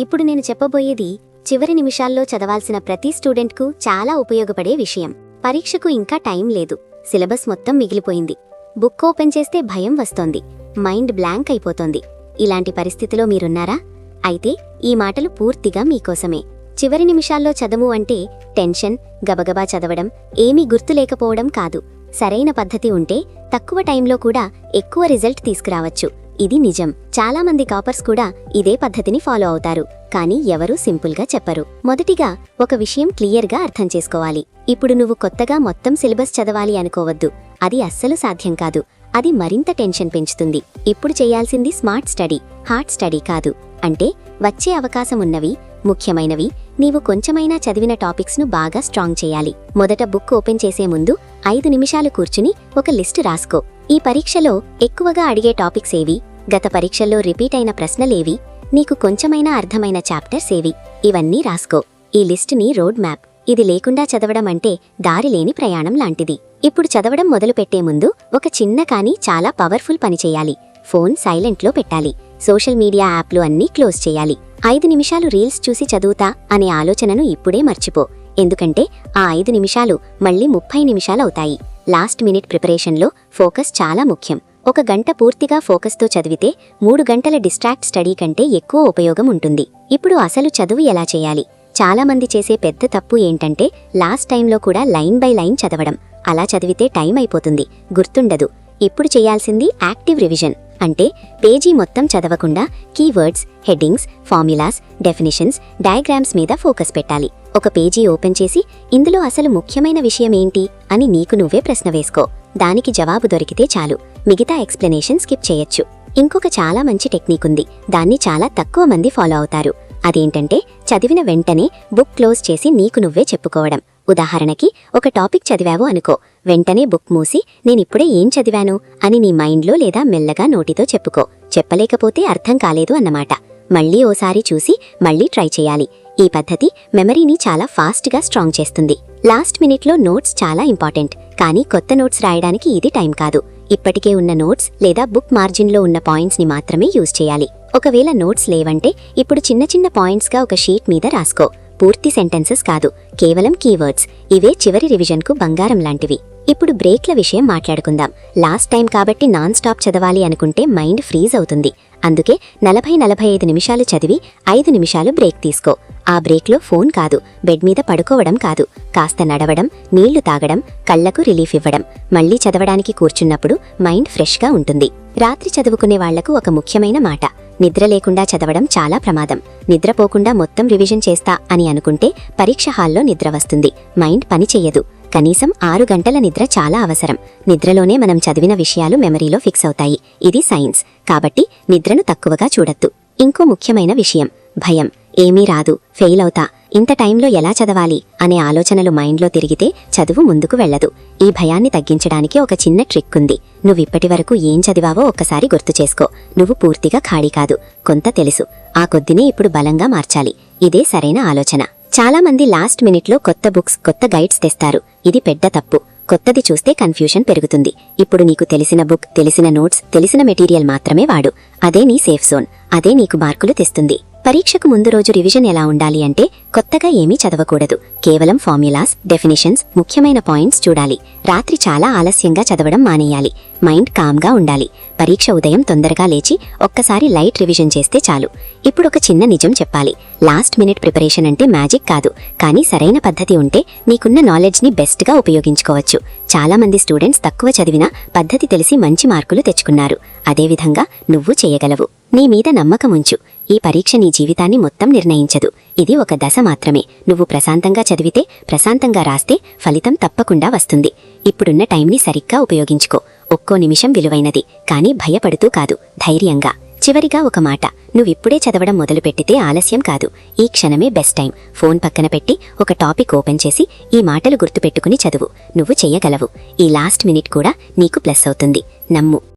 ఇప్పుడు నేను చెప్పబోయేది చివరి నిమిషాల్లో చదవాల్సిన ప్రతి స్టూడెంట్కు చాలా ఉపయోగపడే విషయం. పరీక్షకు ఇంకా టైం లేదు. సిలబస్ మొత్తం మిగిలిపోయింది. బుక్ ఓపెన్ చేస్తే భయం వస్తోంది. మైండ్ బ్లాంక్ అయిపోతోంది. ఇలాంటి పరిస్థితిలో మీరున్నారా? అయితే ఈ మాటలు పూర్తిగా మీకోసమే. చివరి నిమిషాల్లో చదవు అంటే టెన్షన్ గబగబా చదవడం ఏమీ గుర్తులేకపోవడం కాదు. సరైన పద్ధతి ఉంటే తక్కువ టైంలో కూడా ఎక్కువ రిజల్ట్ తీసుకురావచ్చు. ఇది నిజం. చాలా మంది కాపర్స్ కూడా ఇదే పద్ధతిని ఫాలో అవుతారు. కానీ ఎవరూ సింపుల్గా చెప్పరు. మొదటిగా ఒక విషయం క్లియర్గా అర్థం చేసుకోవాలి. ఇప్పుడు నువ్వు కొత్తగా మొత్తం సిలబస్ చదవాలి అనుకోవద్దు. అది అస్సలు సాధ్యం కాదు. అది మరింత టెన్షన్ పెంచుతుంది. ఇప్పుడు చేయాల్సింది స్మార్ట్ స్టడీ హార్డ్ స్టడీ కాదు. అంటే వచ్చే అవకాశం ఉన్నవి ముఖ్యమైనవి నీవు కొంచెమైనా చదివిన టాపిక్స్ను బాగా స్ట్రాంగ్ చేయాలి. మొదట బుక్ ఓపెన్ చేసే ముందు ఐదు నిమిషాలు కూర్చుని ఒక లిస్టు రాసుకో. ఈ పరీక్షలో ఎక్కువగా అడిగే టాపిక్స్ ఏవి? గత పరీక్షల్లో రిపీట్ అయిన ప్రశ్నలేవి నీకు కొంచెమైనా అర్థమైన చాప్టర్స్ ఏవి? ఇవన్నీ రాసుకో. ఈ లిస్టుని రోడ్ మ్యాప్. ఇది లేకుండా చదవడం అంటే దారిలేని ప్రయాణం లాంటిది. ఇప్పుడు చదవడం మొదలుపెట్టే ముందు ఒక చిన్న కానీ చాలా పవర్ఫుల్ పని చేయాలి. ఫోన్ సైలెంట్లో పెట్టాలి. సోషల్ మీడియా యాప్లు అన్నీ క్లోజ్ చేయాలి. ఐదు నిమిషాలు రీల్స్ చూసి చదువుతా అనే ఆలోచనను ఇప్పుడే మర్చిపో. ఎందుకంటే ఆ ఐదు నిమిషాలు మళ్ళీ ముప్పై నిమిషాలవుతాయి. లాస్ట్ మినిట్ ప్రిపరేషన్లో ఫోకస్ చాలా ముఖ్యం. ఒక గంట పూర్తిగా ఫోకస్తో చదివితే మూడు గంటల డిస్ట్రాక్ట్ స్టడీ కంటే ఎక్కువ ఉపయోగం ఉంటుంది. ఇప్పుడు అసలు చదువు ఎలా చేయాలి? చాలామంది చేసే పెద్ద తప్పు ఏంటంటే లాస్ట్ టైంలో కూడా లైన్ బై లైన్ చదవడం. అలా చదివితే టైం అయిపోతుంది. గుర్తుండదు. ఇప్పుడు చేయాల్సింది యాక్టివ్ రివిజన్. అంటే పేజీ మొత్తం చదవకుండా keywords headings formulas definitions diagrams మీద ఫోకస్ పెట్టాలి. ఒక పేజీ ఓపెన్ చేసి ఇందులో అసలు ముఖ్యమైన విషయం ఏంటి అని నీకు నువ్వే ప్రశ్న వేసుకో. దానికి జవాబు దొరికితే చాలు. మిగతా ఎక్స్ప్లెనేషన్ స్కిప్ చేయొచ్చు. ఇంకొక చాలా మంచి టెక్నిక్ ఉంది. దాన్ని చాలా తక్కువ మంది ఫాలో అవుతారు. అదేంటంటే చదివిన వెంటనే బుక్ క్లోజ్ చేసి నీకు నువ్వే చెప్పుకోవడం. ఉదాహరణకి ఒక టాపిక్ చదివావు అనుకో. వెంటనే బుక్ మూసి నేనిప్పుడే ఏం చదివాను? అని నీ మైండ్లో లేదా మెల్లగా నోటితో చెప్పుకో. చెప్పలేకపోతే అర్థం కాలేదు అన్నమాట. మళ్ళీ ఓసారి చూసి మళ్ళీ ట్రై చేయాలి. ఈ పద్ధతి మెమరీని చాలా ఫాస్ట్గా స్ట్రాంగ్ చేస్తుంది. లాస్ట్ మినిట్లో నోట్స్ చాలా ఇంపార్టెంట్. కానీ కొత్త నోట్స్ రాయడానికి ఇది టైం కాదు. ఇప్పటికే ఉన్న నోట్స్ లేదా బుక్ మార్జిన్లో ఉన్న పాయింట్స్ని మాత్రమే యూజ్ చేయాలి. ఒకవేళ నోట్స్ లేవంటే ఇప్పుడు చిన్న చిన్న పాయింట్స్గా ఒక షీట్ మీద రాసుకో. పూర్తి సెంటెన్సెస్ కాదు కేవలం కీవర్డ్స్ ఇవే చివరి రివిజన్కు బంగారం లాంటివి. ఇప్పుడు బ్రేక్ల విషయం మాట్లాడుకుందాం. లాస్ట్ టైం కాబట్టి నాన్ స్టాప్ చదవాలి అనుకుంటే మైండ్ ఫ్రీజ్ అవుతుంది. అందుకే నలభై నలభై ఐదు నిమిషాలు చదివి ఐదు నిమిషాలు బ్రేక్ తీసుకో. ఆ బ్రేక్లో ఫోన్ కాదు బెడ్ మీద పడుకోవడం కాదు. కాస్త నడవడం నీళ్ళు తాగడం కళ్ళకు రిలీఫ్ ఇవ్వడం. మళ్ళీ చదవడానికి కూర్చున్నప్పుడు మైండ్ ఫ్రెష్గా ఉంటుంది. రాత్రి చదువుకునే వాళ్ళకు ఒక ముఖ్యమైన మాట. నిద్ర లేకుండా చదవడం చాలా ప్రమాదం. నిద్రపోకుండా మొత్తం రివిజన్ చేస్తా అని అనుకుంటే పరీక్ష హాల్లో నిద్ర వస్తుంది. మైండ్ పని చెయ్యదు. కనీసం ఆరు గంటల నిద్ర చాలా అవసరం. నిద్రలోనే మనం చదివిన విషయాలు మెమరీలో ఫిక్స్ అవుతాయి. ఇది సైన్స్. కాబట్టి నిద్రను తక్కువగా చూడొద్దు. ఇంకో ముఖ్యమైన విషయం. భయం. ఏమీ రాదు. ఫెయిల్ అవుతా. ఇంత టైంలో ఎలా చదవాలి? అనే ఆలోచనలు మైండ్లో తిరిగితే చదువు ముందుకు వెళ్ళదు. ఈ భయాన్ని తగ్గించడానికి ఒక చిన్న ట్రిక్ ఉంది నువ్విప్పటి వరకు ఏం చదివావో ఒక్కసారి గుర్తు చేసుకో. నువ్వు పూర్తిగా ఖాళీ కాదు. కొంత తెలుసు. ఆ కొద్దినే ఇప్పుడు బలంగా మార్చాలి. ఇదే సరైన ఆలోచన. చాలా మంది లాస్ట్ మినిట్లో కొత్త బుక్స్ కొత్త గైడ్స్ తెస్తారు. ఇది పెద్ద తప్పు. కొత్తది చూస్తే కన్ఫ్యూషన్ పెరుగుతుంది. ఇప్పుడు నీకు తెలిసిన బుక్ తెలిసిన నోట్స్ తెలిసిన మెటీరియల్ మాత్రమే వాడు. అదే నీ సేఫ్ జోన్. అదే నీకు మార్కులు తెస్తుంది. పరీక్షకు ముందు రోజు రివిజన్ ఎలా ఉండాలి అంటే కొత్తగా ఏమీ చదవకూడదు. కేవలం ఫార్ములాస్ డెఫినిషన్స్ ముఖ్యమైన పాయింట్స్ చూడాలి. రాత్రి చాలా ఆలస్యంగా చదవడం మానేయాలి. మైండ్ కామ్గా ఉండాలి. పరీక్ష ఉదయం తొందరగా లేచి ఒక్కసారి లైట్ రివిజన్ చేస్తే చాలు. ఇప్పుడు ఒక చిన్న నిజం చెప్పాలి. లాస్ట్ మినిట్ ప్రిపరేషన్ అంటే మ్యాజిక్ కాదు. కానీ సరైన పద్ధతి ఉంటే నీకున్న నాలెడ్జ్ని బెస్ట్గా ఉపయోగించుకోవచ్చు. చాలామంది స్టూడెంట్స్ తక్కువ చదివినా పద్ధతి తెలిసి మంచి మార్కులు తెచ్చుకున్నారు. అదేవిధంగా నువ్వు చేయగలవు. నీ మీద నమ్మకం ఉంచు ఈ పరీక్ష నీ జీవితాన్ని మొత్తం నిర్ణయించదు. ఇది ఒక దశ మాత్రమే. నువ్వు ప్రశాంతంగా చదివితే ప్రశాంతంగా రాస్తే ఫలితం తప్పకుండా వస్తుంది. ఇప్పుడున్న టైంని సరిగ్గా ఉపయోగించుకో. ఒక్కో నిమిషం విలువైనది కానీ భయపడుతూ కాదు ధైర్యంగా. చివరిగా ఒక మాట. నువ్విప్పుడే చదవడం మొదలుపెట్టితే ఆలస్యం కాదు. ఈ క్షణమే బెస్ట్ టైం. ఫోన్ పక్కన పెట్టి ఒక టాపిక్ ఓపెన్ చేసి ఈ మాటలు గుర్తుపెట్టుకుని చదువు. నువ్వు చెయ్యగలవు ఈ లాస్ట్ మినిట్ కూడా నీకు ప్లస్ అవుతుంది. నమ్ము.